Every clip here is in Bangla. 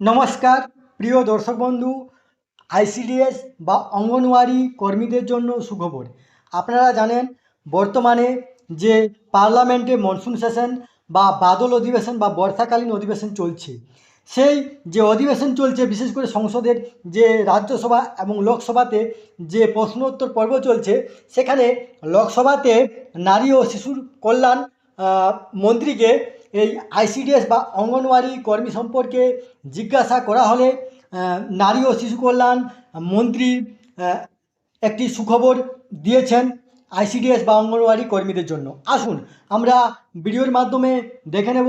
নমস্কার, প্রিয় দর্শক বন্ধু, আইসিডিএস বা অঙ্গনওয়াড়ি কর্মীদের জন্য সুখবর। আপনারা জানেন, বর্তমানে যে পার্লামেন্টে মনসুন সেশন বা বাদল অধিবেশন বা বর্ষাকালীন অধিবেশন চলছে, সেই যে অধিবেশন চলছে, বিশেষ করে সংসদের যে রাজ্যসভা এবং লোকসভাতে যে প্রশ্নোত্তর পর্ব চলছে, সেখানে লোকসভাতে নারী ও শিশুর কল্যাণ মন্ত্রীকে এই আইসিডিএস বা অঙ্গনওয়াড়ি কর্মী সম্পর্কে জিজ্ঞাসা করা হলে নারী ও শিশু কল্যাণ মন্ত্রী একটি সুখবর দিয়েছেন আইসিডিএস বা অঙ্গনওয়াড়ি কর্মীদের জন্য। আসুন, আমরা ভিডিওর মাধ্যমে দেখে নেব।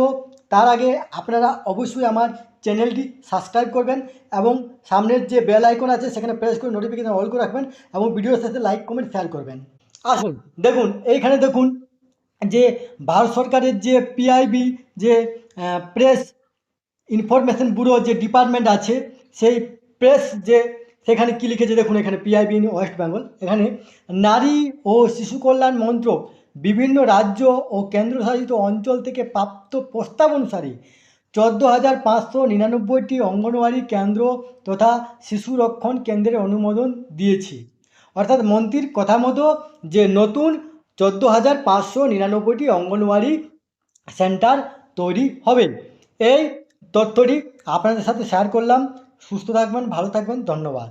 তার আগে আপনারা অবশ্যই আমার চ্যানেলটি সাবস্ক্রাইব করবেন এবং সামনের যে বেল আইকন আছে, সেখানে প্রেস করে নোটিফিকেশন অল করে রাখবেন এবং ভিডিওর সাথে লাইক কমেন্ট শেয়ার করবেন। আসুন, দেখুন, এইখানে দেখুন যে ভারত সরকারের যে পিআইবি যে প্রেস ইনফরমেশন ব্যুরো যে ডিপার্টমেন্ট আছে, সেই প্রেস যে, সেখানে কী লিখেছে দেখুন এখানে পিআইবি ইন ওয়েস্ট বেঙ্গল এখানে, নারী ও শিশু কল্যাণ মন্ত্রক বিভিন্ন রাজ্য ও কেন্দ্রশাসিত অঞ্চল থেকে প্রাপ্ত প্রস্তাব অনুসারে চোদ্দ হাজার পাঁচশো নিরানব্বইটি অঙ্গনওয়াড়ি কেন্দ্র তথা শিশু রক্ষণ কেন্দ্রের অনুমোদন দিয়েছে। অর্থাৎ মন্ত্রীর কথা মতো যে নতুন চোদ্দ হাজার পাঁচশো নিরানব্বইটি অঙ্গনওয়াড়ি সেন্টার তৈরি হবে। এই তথ্যটি আপনাদের সাথে শেয়ার করলাম। সুস্থ থাকবেন, ভালো থাকবেন, ধন্যবাদ।